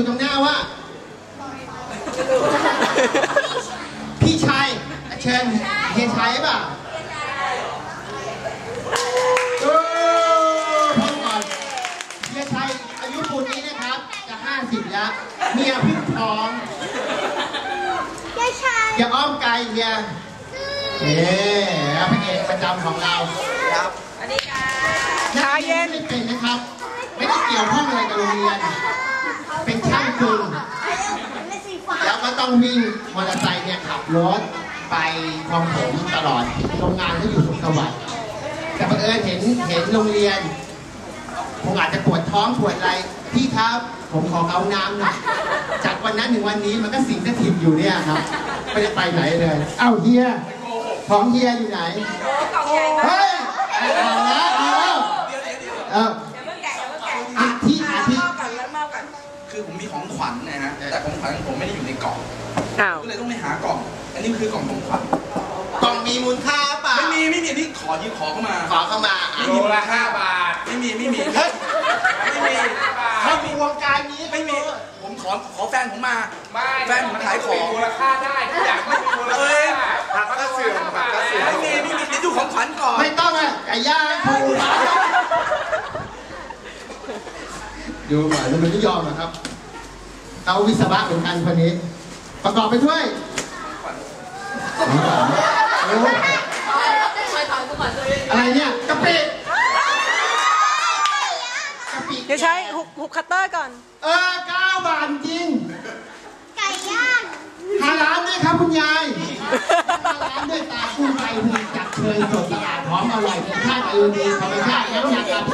อยู่ตรงหน้าว่า พี่ชายเชิญเฮียชัยป่ะเออพอก่อนเฮียชัยอายุปูนนี้นะครับ จะห้าสิบแล้ว เมียเพิ่งท้องยายชายอย่าอ้อมไกลเฮียเอ๊พระเอกประจำของเราครับชาเย็นไม่เป็นนะครับ ไม่ได้เกี่ยวข้องอะไรกับโรงเรียน เป็นช่างกลเป็นสีฟ้าแล้วก็ต้องวิ่งมอเตอร์ไซค์เนี่ยขับรถไปคลองผมตลอดโรงงานเขาอยู่สุขสวัสดิ์แต่บังเอิญเห็นเห็นโรงเรียนคงอาจจะปวดท้องปวดอะไรพี่ครับ ผมขอเอาน้ำหน่อยจากวันนั้นถึงวันนี้มันก็สิงสถิตอยู่เนี่ยครับไม่ได้ไปไหนเลยเอ้าเฮียของเฮียอยู่ไหนกล่องใหญ่มากเฮ้ยเอาแล้วเอาแล้ว ญนะฮะแต่ของขวัญของผมไม่ได้อยู่ในกล่องอ้าว ก็เลยต้องไปหากล่อง อันนี้คือกล่องของขวัญกล่องมีมูลค่าเปล่าไม่มีไม่มีอันนี่ขอยืมขอเข้ามา ขอเข้ามาไม่มีมูลค่าบาท ไม่มีไม่มีเฮ้ยไม่มีเขามีวงการนี้ไม่มี ผมขอขอแฟนผมมา ไม่แฟนผมมาขายของ มูลค่าได้ทุกอย่างไม่มีมูลเอ้ยค่าผักก็เสื่อมผักก็เสื่อม ไม่มีไม่มีเดี๋ยวดูของขวัญก่อนไม่ต้องอะไก่ย่างถูกดูหน่อยมันไม่ยอมนะครับ เอาวิศวะเหมือนกันคนนี้ ประกอบไปด้วยโอ้อะไรเนี่ยกะปิกะปิเดี๋ยวใช้หุบหุบคัตเตอร์ก่อน เออเก้าบาทจริงไก่ย่างฮาร้านด้วยครับคุณยายฮาร้านด้วยตาคู่ไปผลิตจากเชยสดสะอาดหอมอร่อยเป็นชาติอายุดีธรรมชาติน้ำหนักกรัม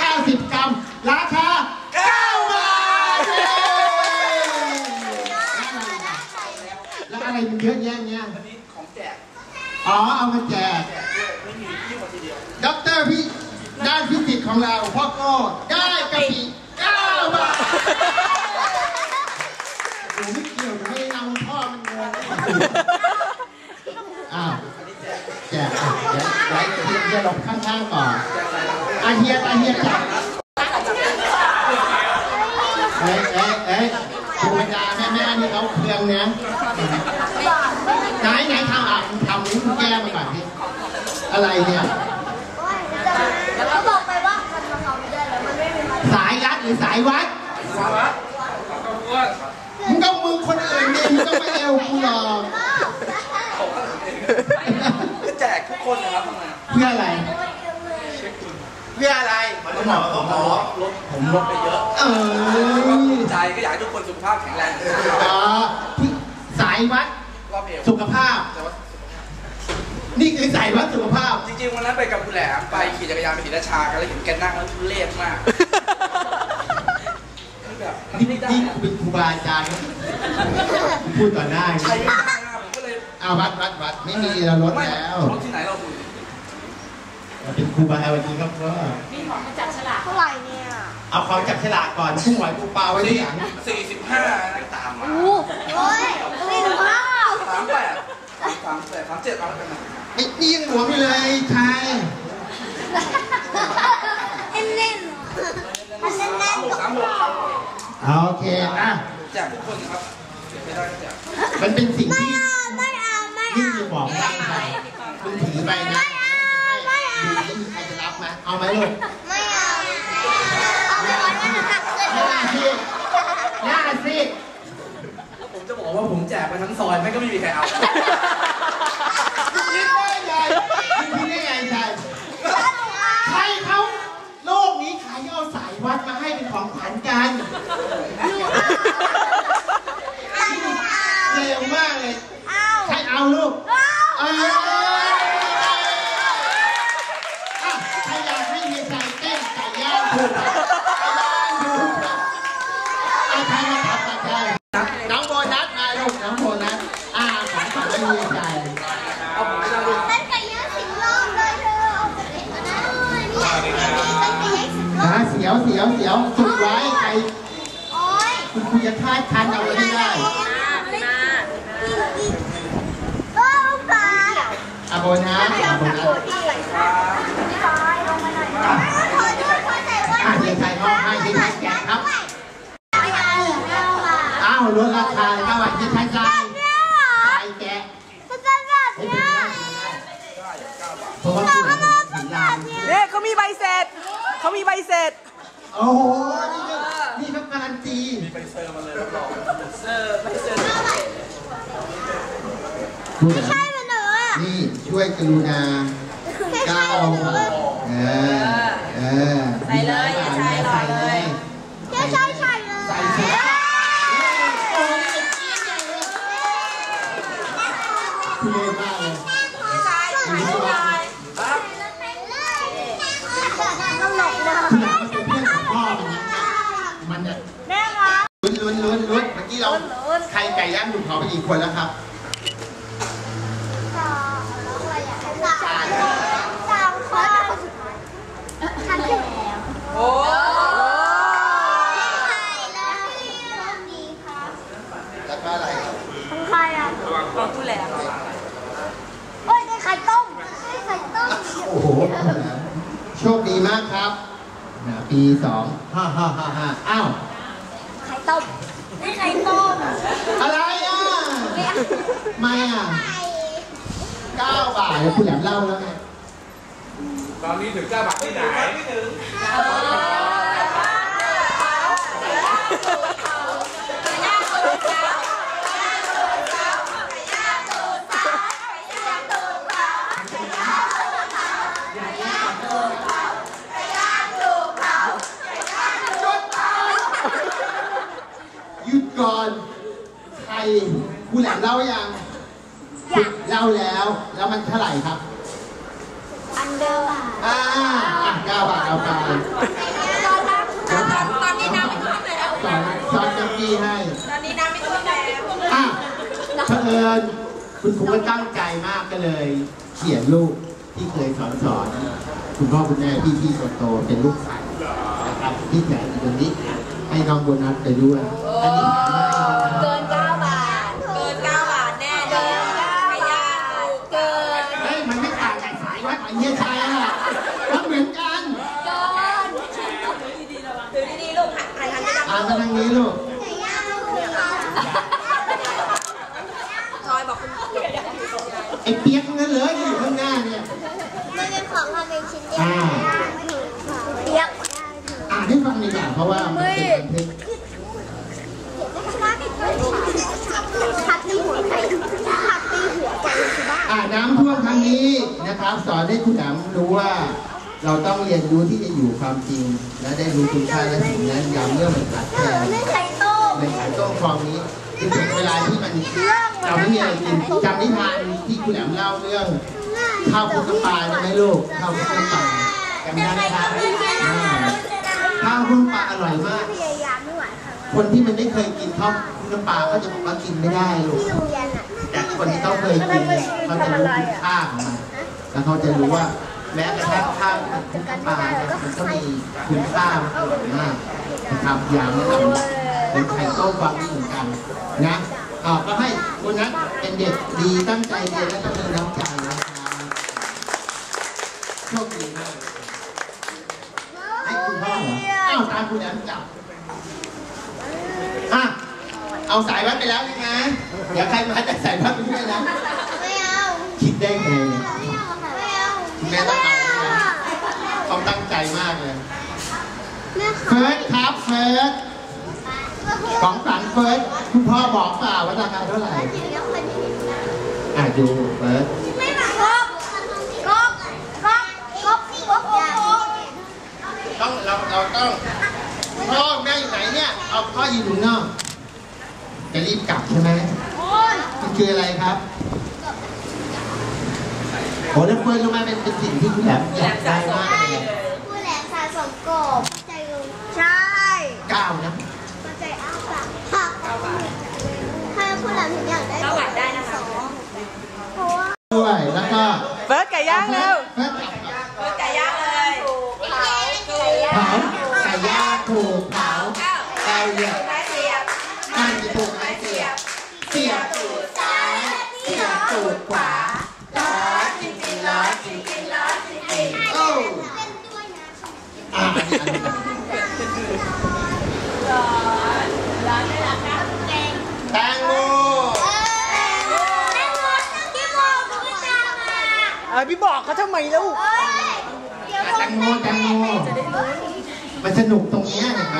90กรัมราคา 9 บาทเย้แล้ว อะไรมันเยอะแยะเนี่ยอันนี้ของแจก อ๋อ เอามาแจกด้วยไม่มีที่หมดทีเดียว ด็อกเตอร์พี่ด้านฟิสิกส์ของเราพ่อโก้ได้กะปิ9บาทโอ้ไม่เกี่ยวไม่ได้นำพ่อมันงงอ้าวอันนี้แจกแจกอะเดี๋ยวไว้เฮียเฮียหลบข้างๆก่อนแจกอะไรเราอาเฮียอาเฮียจับเอ้ยเอ้ยเอ้ยธรรมดาแม่แม่ นี่เขาเครื่องนะไหนไหนทำอะทำนิ้วแก้มาก่อนพี่อะไรเนี่ยแล้วก็บอกไปว่ามันมาเขาไม่ได้แล้วมันไม่มีมันสายรัดหรือสายวัดมึงต้องมึงคนอื่นเนี่ยมึงต้องมาเอวกูหรอกก็แจกทุกคนนะครับทำไมเพื่ออะไรเพื่ออะไรหมอหมอลดผมลดไปเยอะเออใจก็อยากให้ทุกคนสุขภาพแข็งแรงอ๋อที่ สายวัดรอบเอวสุขภาพ แต่ว่านี่คือสายวัดสุขภาพ จริงๆวันนั้นไปกับคุณแหลมไปขี่จักรยานไปศรีราชากันแล้วเห็นแกนั่งแล้วทุเรศมากคือแบบมันนี่ไม่ได้นี่อะเป็นครูบาอาจารย์พูดต่อหน้าใช่มากผมก็เลยเอาวัดวัดวัดไม่มีเราลดไม่แล้วรถที่ไหนเราคุยเราเป็นครูบาอาจารย์ครับก็มีของมาจับฉลากเท่าไหร่เนี่ยเอาของจับฉลากก่อนพุ่งไหวพุ่งเปล่าไว้ที่สี่หลังสี่สิบห้าตามมา โอ้โอ้ยสี่สิบห้าสามแปดสามแปดสามเจ็ดเอาแล้วกันนะไอ้นี่ยังหลวมอยู่เลยชายแน่นๆมันแน่สามนหกสามหกโอเคอะแจกทุกคนนะครับไม่ได้ก็แจกมันเป็นสิ่งๆไม่ที่เอาไม่เอาไม่ที่เอาจะบอกได้ครับคุณถือไปนะไม่เอาดูนี่มีใครจะรับไหมเอาไหมลูก ไม่เอาเอาไปไว้ให้มันหักเกิน หน้าซีกหน้าซีก ผมจะบอ กไปทั้งซอยไม่ก็ไม่มีใครเอาคิดได้ไงคิดได้ไงใครเขาโลกนี้ใครเอาสายวัดมาให้เป็นของขวัญกันเร็วมากเลย เอา ใครเอาลูก เอออะใครอยากให้เฮียชายเต้นไก่ย่างถูกไก่ย่างถูกอะใครมาทำกันใครน้องโบนัสมาลูกน้องโบนัสอ่าของขวัญให้เฮียชาย เอาผมไม่ได้ลูก เต้นไก่ย่างสิบรอบเลยเธอเอาไปเล่นก็ได้ เนี่ยเต้นไก่ย่างสิบรอนะเสียวเสียวเสียวฝึกไว้ใครโอ๊ยคุณครูจะทาดคันเอาไว้ไม่ได้อ้ปลาอะโบนัสอะโบนัสขอด้วยขอใส่ว่าอะเฮียชายมอบให้เฮียชายแกครับอาอ้าวลดราคาเลยเก้าบาทจะใช้ใจเเขามีใบเสร็จ โอ้โหนี่ก็นี่ก็การันตีไปเซอร์มาเลยรับรองพูดนะใช่เป็นหนูอะนี่ช่วยกรุณาใช่เก้าเป็นหนูบาทเออเออ ใส่เลยอย่าใส่หรอกเลย ใช่ใช่ใช่เลย ใส่สิโอ้ยเป็นเกียร์ใหญ่เลยทุเรศมากเลย ใช่ใช่ใช่ ตลกนะ คุณอยากเป็นเพื่อนของพ่อมันนะมันเนี่ย แม่คะ ลุ้นลุ้นลุ้นลุ้นเมื่อกี้เราใครไก่ย่างหมูเขาไป กี่คนแล้วครับสามอะไรอะสามสามคนทำแล้วโอ้ใครแล้วดีค่ะแล้วก็อะไรครับของใครอะของกูแหลมโอ้ยได้ไข่ต้มได้ไข่ต้มโอ้โหโชคดีมากครับนะปีสองห้าห้าห้าห้าอ้าวไข่ต้มได้ไข่ต้มอะไร อะไม่อะเก้าบาทแล้วคุณแหลมเล่าแล้วไงตอนนี้ถึงเก้าบาทที่ไหนหยุดก่อนใคร คุณแหลมเล่ายังคุณเล่าแล้ว แล้วมันเท่าไหร่ครับ อันเดอร์อ่าอะเก้าบาทเอาไปเดี๋ยวถามตอนนี้น้ำไม่ท่วมเลยแล้วสอนสอนจักกี้ให้ ตอนนี้น้ำไม่ท่วมแล้วอะเผอิญคุณครูก็ตั้งใจมากก็เลย เขียนรูปที่เคยสอนสอนคุณพ่อคุณแม่พี่พี่คนโตเป็นลูกไข่นะครับที่แขนอยู่ตรงนี้ให้น้องโบนัสไปด้วยอันนี้แถมให้นะครับ เกิน9บาท เกิน9บาทแน่เลยไก่ย่างเกิน เฮ้ยมันไม่ต่างจากสายวัดไอ้เหี้ยชัยอะมันเหมือนกัน เกินถือดีๆลูกหันหันหันไป อ่านมา ทางนี้ลูกไก่ย่างลูกค่ะทอยบอกคุณไอ้เปียกนั่นเลยที่อยู่ข้างหน้าเนี่ยมันเป็นของทำเป็นชิ้นเดียวอ่าเปียกอ่านให้ฟังดีกว่าเพราะว่ามันเป็นบันทึกพัดตีหัวไก่พัดตีหัวไก่คือบ้าอ่าน้ำท่วมครั้งนี้นะครับ สอนให้คุณแหลมรู้ว่า เราต้องเรียนรู้ที่จะอยู่ความจริง และได้รู้คุณค่าและสิ่งนั้นย้ำเมื่อมันขาดแคลนไม่ไข่ต้มในสายต้มฟองนี้คือถึงเวลาที่มันเราไม่มีอะไรกินจำนิทานที่คุณแหลมเล่าเรื่องข้าวคุกน้ำปลาใช่ไหมลูกข้าวคุกน้ำปลาจำได้ไหมครับอ่าข้าวคุกน้ำปลาอร่อยมาก คนที่มันไม่เคยกินข้าวคุกน้ำปลาก็จะบอกว่ากินไม่ได้ลูกแต่คนที่เขาเคยกินเนี่ยเขาจะรู้คุณค่าของมันแล้วเขาจะรู้ว่า แม้กระทั่งข้าวปลามันก็มีคุณค่ามากนะครับอย่างนี้เป็นไข่ต้มฟองเหมือนกันนะอ่าก็ให้คนนั้นเป็นเด็กดีตั้งใจเรียนและก็มีน้ำใจนะครับโชคดีมากให้คุณพ่อเหรออ้าวตามคุณแหลมจับอะเอาสายวัดไปแล้วใช่ไหมเดี๋ยวใครมาจะใส่วัดไปด้วยนะไม่เอาคิดได้ไงเนี่ยไม่เอา ค่ะไม่เอาคุณแม่ต้องเอาใช่ไหมเขาตั้งใจมากเลย แม่เฟิร์สครับเฟิร์สของขวัญเฟิร์สคุณพ่อบอกเปล่าว่าราคาเท่าไหร่อะดูเฟิร์สไม่มากบกบกบกบกบกบต้องเราเราต้องพ่อแม่อยู่ไหนเนี่ย เอาพ่ออยู่ตรงนอกจะรีบกลับใช่ไหมมันคืออะไรครับ โอ้แล้วเฟิร์สรู้ไหมเป็นเป็นสิ่งที่คุณแหลมอยากได้มากเลยผู้แหลมสะสมกบใจลุงใช่เก้านะมาใจอ้าปากค่ะถ้าผู้แหลมถึงอยากได้เข้าหวัดได้นะคะเพราะว่าด้วยแล้วก็เฟิร์สไก่ย่างเร็วเฟิร์สกลับก่อนเกินไก่ย่างเลยเผาไก่ย่างถูกเผาแอลเหยียบ ไม้เสียบ นั่นจะถูกไม้เสียบเสียบตูดซ้ายเสียบตูดขวาร้อนจริงๆร้อนจริงๆร้อนจริงๆโอ้ เล่นด้วยนะ อะอันนี้อันนี้ ร้อนร้อนได้หรอคะแกง แตงโม แตงโมที่มองดูตามา เออพี่บอกเขาทำไมแล้วเอ้ยเดี๋ยวอะแตงโมแตงโมมันสนุกตรงเนี้ยเห็นไหม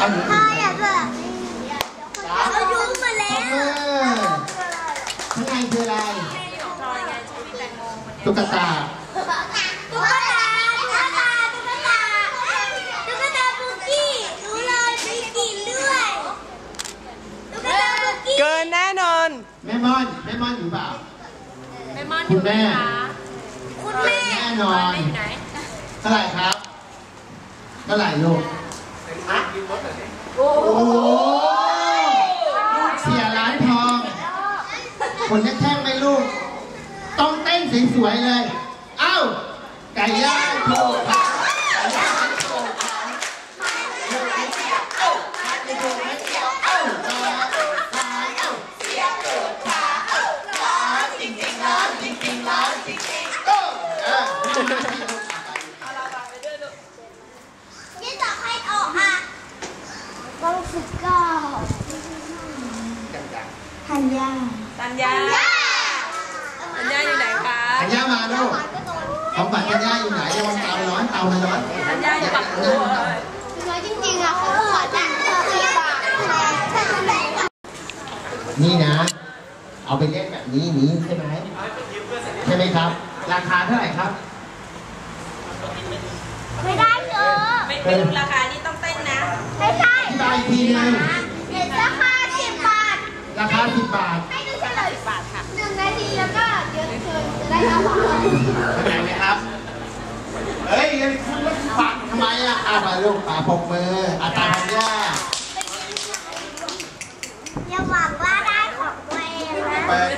อันนี้พ่ออย่าเบิกเราดูมาแล้เอวอข้างในคืออะไรตุ๊กตาตุ๊กตาตุ๊กตาตุ๊กตาตุ๊กตาตุ๊กตาบุกี้รู้เลยมีกลิ่นด้วยตุ๊กตาบุกี้เกินแน่นอนแม่ม่อนแม่ม่อนอยู่เปล่าแม่ม อนอคุยู่ณไหมแม่คะ คุณแม่แน่นอนแม่อยู่ไหนเท่าไหร่ครับเท่าไหร่ลูกโอ้โหเสียร้านทองคนแท่งไหมลูก ต้องเต้นสวยๆเลย เอ้าไก่ย่างโชว์ขาไก่ย่างโชว์ขาเอ้าไก่เสียเอ้าไก่โชว์ไก่เสียเอ้าเอ้าเอ้าเสียเกิดขาเอ้าร้อนจริงๆร้อนจริงๆร้อนจริงๆเอ้าเออ ยี่ต่อให้ออกอะบ้องสิบเก้าฮันยา ตัญญาตัญญาอยู่ไหนคะ ธัญญามาลูกของบัตรธัญญาอยู่ไหนระวัง เตาร้อนเตามันร้อนตัญญาอยู่ปักตัวเลยน้อยจริงๆอะเขาขอจังสี่บาทนี่นะ เอาไปเล่นแบบนี้นี้ใช่ไหมใช่ไหมครับ ราคาเท่าไหร่ครับ ไม่ได้เจอไม่ไม่รู้ราคานี่ต้องเต้นนะ ไม่ใช่อธิบายอีกทีหนึงเดี๋ยวราคาสิบบาท ราคาสิบบาท ให้ดูเฉลยบาทค่ะหนึ่งนาทีแล้วก็เดี๋ยวเชิญจะได้ห้าบาทเข้าใจไหมครั บเฮ้ยคุณว่าสิบบาททำไมอะอะมาลูกป่าปกมืออาตาธัญญาอย่าหวังว่าได้ของตัวเองนะเปิด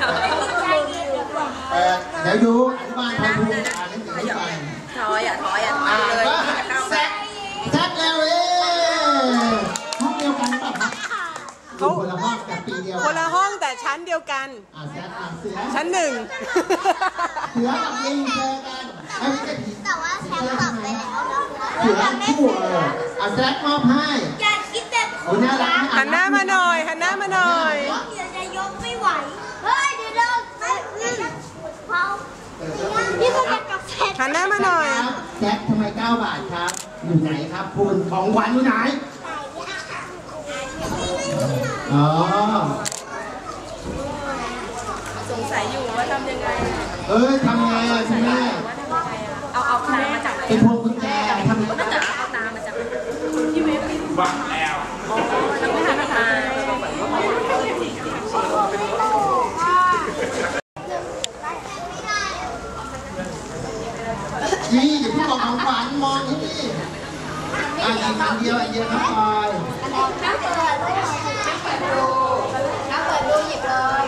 ใจเย็นดีกว่าเปิดเดี๋ยวดูอธิบายพอดูอ่านหนังสือให้ฟังถอยอะถอยอะถออ่ายนเลยว่าจะเข้าแซกแซกแล้วเอ้ห้องเดียวกันป่ะครับอยู่คนละห้องแต่ปีเดียวคนละห้องแต่ชั้นเดียวกันอ่าแซกอ่านเสือชั้นหนึ่งเสือกับลิงเจอกัน ไม่ใช่ผีแต่ว่าแชมป์ตอบไปแล้วนะเสือคู่เอออะแซกมอบให้อยากคิดแต่คโอ้นยน่ารักหันหน้ามาหน่อยหันหน้ามาหน่อย เดี๋ยวจะยกไม่ไหว เฮ้ยเดี๋ยวเราไม่เขาพี่ก็จะกับแฟนหันหน้ามาหน่อย ครับแซกทำไม9บาทครับ อยู่ไหนครับคุณของหวานอยู่ไหน อ๋อ สงสัยอยู่ว่าทำยังไง เอ้ยทำไงอะคุณแม่ เอาเอาตามาจากไหนเป็นพวงกุญแจทำน่าจะเอาตามาจากไหนบ้าแล้วแล้วไม่หันมานี่อย่าเพิ่งบอกของหวานมองที่นี่อันเดียวอันเดียวครับพลอยน้ำเปิดน้ำเปิดดูน้ำเปิดดูหยิบเลย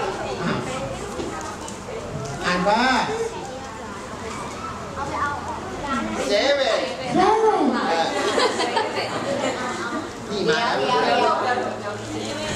อ่านว่า 姐妹。